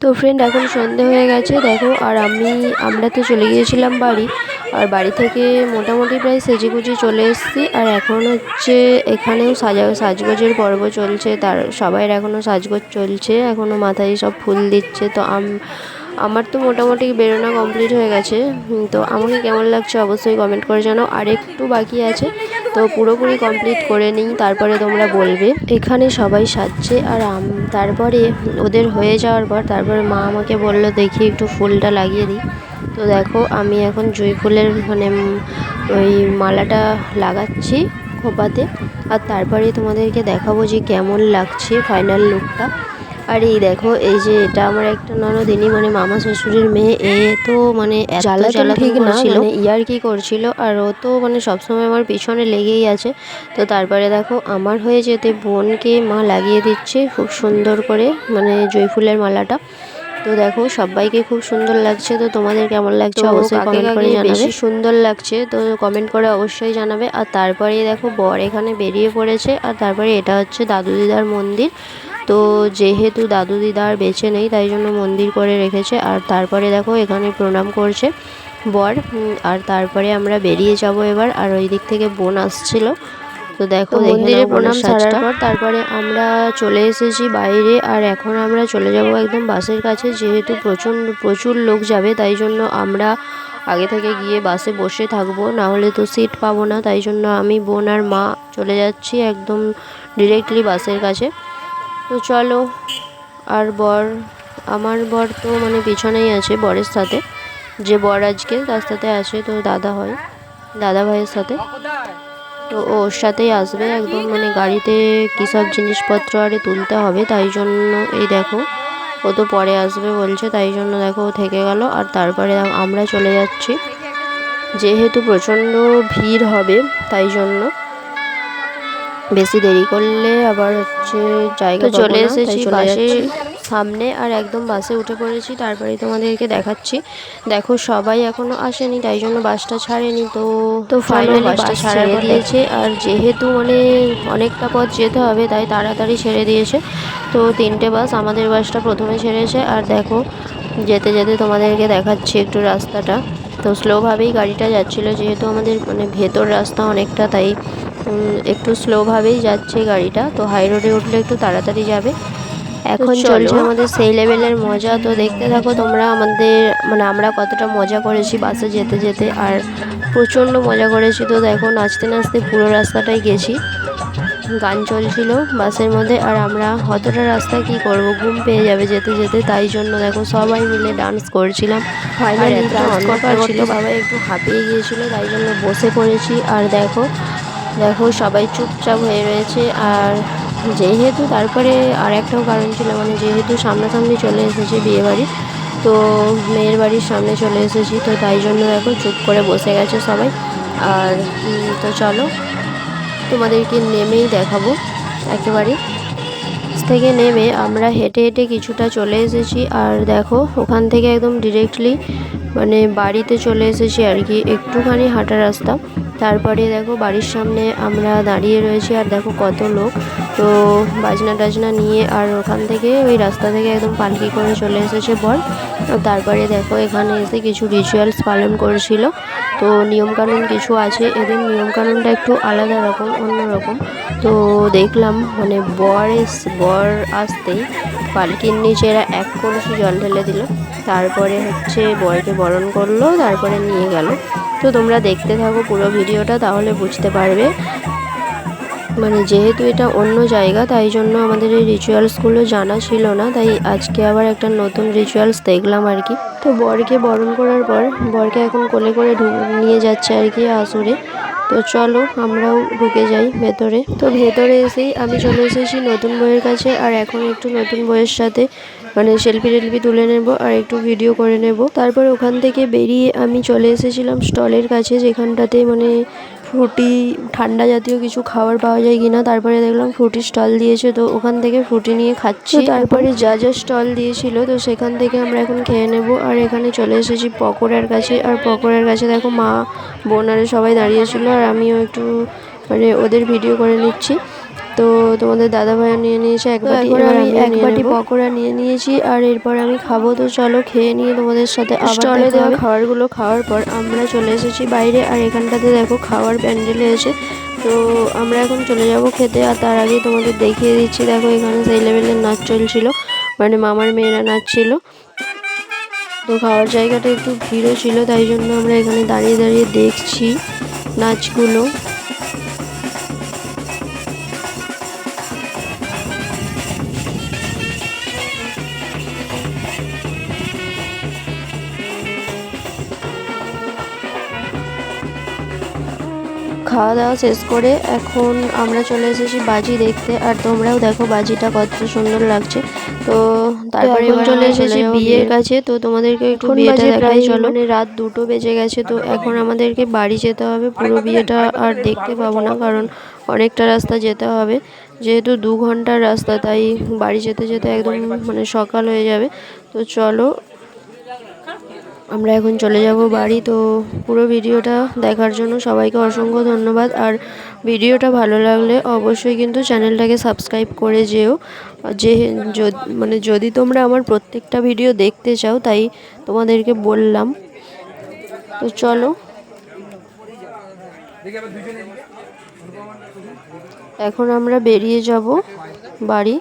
তো ফ্রেন্ড এখন সন্ধে হয়ে গেছে, দেখো, আর আমি, আমরা তো চলে গিয়েছিলাম বাড়ি, আর বাড়ি থেকে মোটামুটি প্রায় সেজে গুজে চলে এসেছি, আর এখন হচ্ছে এখানেও সাজা, সাজগোজের পর্ব চলছে, তার, সবাইয়ের এখনও সাজগোজ চলছে এখনও মাথায় সব ফুল দিচ্ছে, তো আম, আমার তো মোটামুটি বেরোনো কমপ্লিট হয়ে গেছে, তো আমাকে কেমন লাগছে অবশ্যই কমেন্ট করে জানাও, আর একটু বাকি আছে তো পুরোপুরি কমপ্লিট করে নিই, তারপরে তোমরা বলবে। এখানে সবাই সাজছে আর তারপরে ওদের হয়ে যাওয়ার পর তারপরে মা আমাকে বলল, দেখি একটু ফুলটা লাগিয়ে দিই। তো দেখো, আমি এখন জুঁই ফুলের মানে ওই মালাটা লাগাচ্ছি খোপাতে। আর তারপরে তোমাদেরকে দেখাবো যে কেমন লাগছে ফাইনাল লুকটা আর এই দেখো এই যে এটা আমার একটা ননদিনী মানে মামা শ্বশুরের মেয়ে। এ তো মানে এত জ্বালাতন জ্বালাতন ঠিক না, মানে ইয়ার কি করছিল আর ও তো মানে সবসময় আমার পিছনে লেগেই আছে। তো তারপরে দেখো আমার হয়ে যেতে বোনকে মা লাগিয়ে দিচ্ছে খুব সুন্দর করে মানে জয়ফুলের মালাটা। তো দেখো সবাইকে খুব সুন্দর লাগছে। তো তোমাদের কেমন লাগছে অবশ্যই কমেন্ট করে জানাবে। সুন্দর লাগছে তো কমেন্ট করে অবশ্যই জানাবে। আর তারপরে দেখো বর এখানে বেরিয়ে পড়েছে। আর তারপরে এটা হচ্ছে দাদু দিদার মন্দির। তো যেহেতু দাদু দিদা আর বেঁচে নেই তাই জন্য মন্দির করে রেখেছে। আর তারপরে দেখো এখানে প্রণাম করছে বর। আর তারপরে আমরা বেরিয়ে যাব এবার। আর ওই দিক থেকে বোন আসছিল। তো দেখো মন্দিরে প্রণাম ছাড়ার পর তারপরে আমরা চলে এসেছি বাইরে। আর এখন আমরা চলে যাব একদম বাসের কাছে। যেহেতু প্রচণ্ড প্রচুর লোক যাবে তাই জন্য আমরা আগে থেকে গিয়ে বাসে বসে থাকব। না হলে তো সিট পাবো না। তাই জন্য আমি বোন আর মা চলে যাচ্ছি একদম ডিরেক্টলি বাসের কাছে। তো চলো, আর বর, আমার বর তো মানে পিছনেই আছে বরের সাথে। যে বর আজকে তার সাথে আছে, তো দাদা হয়, দাদা ভাইয়ের সাথে। তো ওর সাথেই আসবে একদম মানে গাড়িতে কী সব জিনিসপত্র আরে তুলতে হবে, তাই জন্য এই দেখো, ও তো পরে আসবে বলছে, তাই জন্য দেখো ও থেকে গেল। আর তারপরে আমরা চলে যাচ্ছি। যেহেতু প্রচণ্ড ভিড় হবে, তাই জন্য বেশি দেরি করলে আবার হচ্ছে জায়গা চলে এসেছি বাসে। সামনে আর একদম বাসে উঠে পড়েছি তারপরে তোমাদেরকে দেখাচ্ছি। দেখো সবাই এখনও আসেনি তাই জন্য বাসটা ছাড়েনি তো তো ফাইনালি বাসটা বাস ছাড়া দিয়েছে। আর যেহেতু মানে অনেকটা পথ যেতে হবে তাই তাড়াতাড়ি ছেড়ে দিয়েছে। তো তিনটে বাস আমাদের বাসটা প্রথমে ছেড়েছে। আর দেখো যেতে যেতে তোমাদেরকে দেখাচ্ছি একটু রাস্তাটা। তো স্লোভাবেই গাড়িটা যাচ্ছিল যেহেতু আমাদের মানে ভেতর রাস্তা অনেকটা তাই একটু স্লোভাবেই যাচ্ছে গাড়িটা। তো হাই রোডে উঠলে একটু তাড়াতাড়ি যাবে। এখন চলছে আমাদের সেই লেভেলের মজা। তো দেখতে থাকো তোমরা আমাদের মানে আমরা কতটা মজা করেছি বাসে যেতে যেতে। আর প্রচণ্ড মজা করেছি তো দেখো নাচতে নাচতে পুরো রাস্তাটাই গেছি। গান চলছিল বাসের মধ্যে। আর আমরা অতটা রাস্তা কি করব? ঘুম পেয়ে যাবে যেতে যেতে। তাই জন্য দেখো সবাই মিলে ডান্স করছিলাম। করতে ছিল বাবা একটু হাঁপিয়ে গিয়েছিল। তাই জন্য বসে পড়েছি। আর দেখো দেখো, সবাই চুপচাপ হয়ে রয়েছে। আর যেহেতু তারপরে আর একটাও কারণ ছিল মানে যেহেতু সামনাসামনি চলে এসেছে বিয়ে বাড়ি তো মেয়ের বাড়ির সামনে চলে এসেছি। তো তাই জন্য দেখো, চুপ করে বসে গেছে সবাই। আর তো চলো, তোমাদেরকে নেমেই দেখাবো একেবারে। থেকে নেমে আমরা হেঁটে হেঁটে কিছুটা চলে এসেছি। আর দেখো, ওখান থেকে একদম ডিরেক্টলি মানে বাড়িতে চলে এসেছি আর কি। একটুখানি হাঁটা রাস্তা। তারপরে দেখো বাড়ির সামনে আমরা দাঁড়িয়ে রয়েছি আর দেখো কত লোক। তো বাজনা টাজনা নিয়ে আর ওখান থেকে ওই রাস্তা থেকে একদম পালকি করে চলে এসেছে বর। তারপরে দেখো এখানে এসে কিছু রিচুয়ালস পালন করেছিল। তো নিয়মকানুন কিছু আছে। এদের নিয়মকানুনটা একটু আলাদা রকম, অন্য রকম। তো দেখলাম মানে বর এস, বর আসতেই পালকির নিচে এরা এক কলসি জল ঢেলে দিল। তারপরে হচ্ছে বরকে বরণ করল, তারপরে নিয়ে গেল। তো তোমরা দেখতে থাকো পুরো ভিডিওটা, তাহলে বুঝতে পারবে। মানে যেহেতু এটা অন্য জায়গা, তাই জন্য আমাদের এই রিচুয়ালসগুলো জানা ছিল না। তাই আজকে আবার একটা নতুন রিচুয়ালস দেখলাম আর কি। তো বরকে বরণ করার পর, বরকে এখন কোলে করে নিয়ে যাচ্ছে আর কি আসরে। তো চলো আমরাও ঢুকে যাই ভেতরে। তো ভেতরে এসেই আমি চলে এসেছি নতুন বইয়ের কাছে, আর এখন একটু নতুন বইয়ের সাথে মানে সেলফি টেলফি তুলে নেব আর একটু ভিডিও করে নেব। তারপর ওখান থেকে বেরিয়ে আমি চলে এসেছিলাম স্টলের কাছে, যেখানটাতে মানে ফ্রুটি ঠান্ডা জাতীয় কিছু খাবার পাওয়া যায় কিনা তারপরে দেখলাম ফ্রুটি স্টল দিয়েছে তো ওখান থেকে ফ্রুটি নিয়ে খাচ্ছি। তারপরে? যা যা স্টল দিয়েছিল তো সেখান থেকে আমরা এখন খেয়ে নেব। আর এখানে চলে এসেছি পকোড়ার কাছে। আর পকোড়ার কাছে দেখো মা বোনারে সবাই দাঁড়িয়েছিল আর আমিও একটু মানে ওদের ভিডিও করে নিচ্ছি। তো তোমাদের দাদা ভাইও নিয়ে নিয়েছে এক বাটি এবার আমি এক বাটি পকোড়া নিয়ে নিয়েছি আর এরপর আমি খাব। তো চলো খেয়ে নিয়ে তোমাদের সাথে স্টলে দেওয়া খাবারগুলো খাওয়ার পর আমরা চলে এসেছি বাইরে আর এখানটাতে দেখো খাওয়ার প্যান্ডেল হয়েছে তো আমরা এখন চলে যাব খেতে আর তার আগে তোমাদের দেখিয়ে দিচ্ছি। দেখো এখানে সেই লেভেলের নাচ চলছিল মানে মামার মেয়েরা নাচছিল। তো খাওয়ার জায়গাটা একটু ভিড়ও ছিল তাই জন্য আমরা এখানে দাঁড়িয়ে দাঁড়িয়ে দেখছি নাচগুলো। খাওয়া দাওয়া শেষ করে এখন আমরা চলে এসেছি বাজি দেখতে। আর তোমরাও দেখো বাজিটা কত সুন্দর লাগছে। তো তারপরে চলে এসেছি বিয়ের বিয়ের কাছে। তো তোমাদেরকে একটু বিয়েটা দেখাই চলো। মানে রাত দুটো বেজে গেছে তো এখন আমাদেরকে বাড়ি যেতে হবে। পুরো বিয়েটা আর দেখতে পাবো না কারণ অনেকটা রাস্তা যেতে হবে। যেহেতু দু ঘণ্টার রাস্তা তাই বাড়ি যেতে যেতে একদম মানে সকাল হয়ে যাবে। তো চলো আমরা এখন চলে যাব বাড়ি, তো পুরো ভিডিওটা দেখার জন্য সবাইকে অসংখ্য ধন্যবাদ। আর ভিডিওটা ভালো লাগলে অবশ্যই কিন্তু চ্যানেলটাকে সাবস্ক্রাইব করে যেও। যে মানে যদি তোমরা আমার প্রত্যেকটা ভিডিও দেখতে চাও, তাই তোমাদেরকে বললাম। তো চলো। এখন আমরা বেরিয়ে যাব বাড়ি।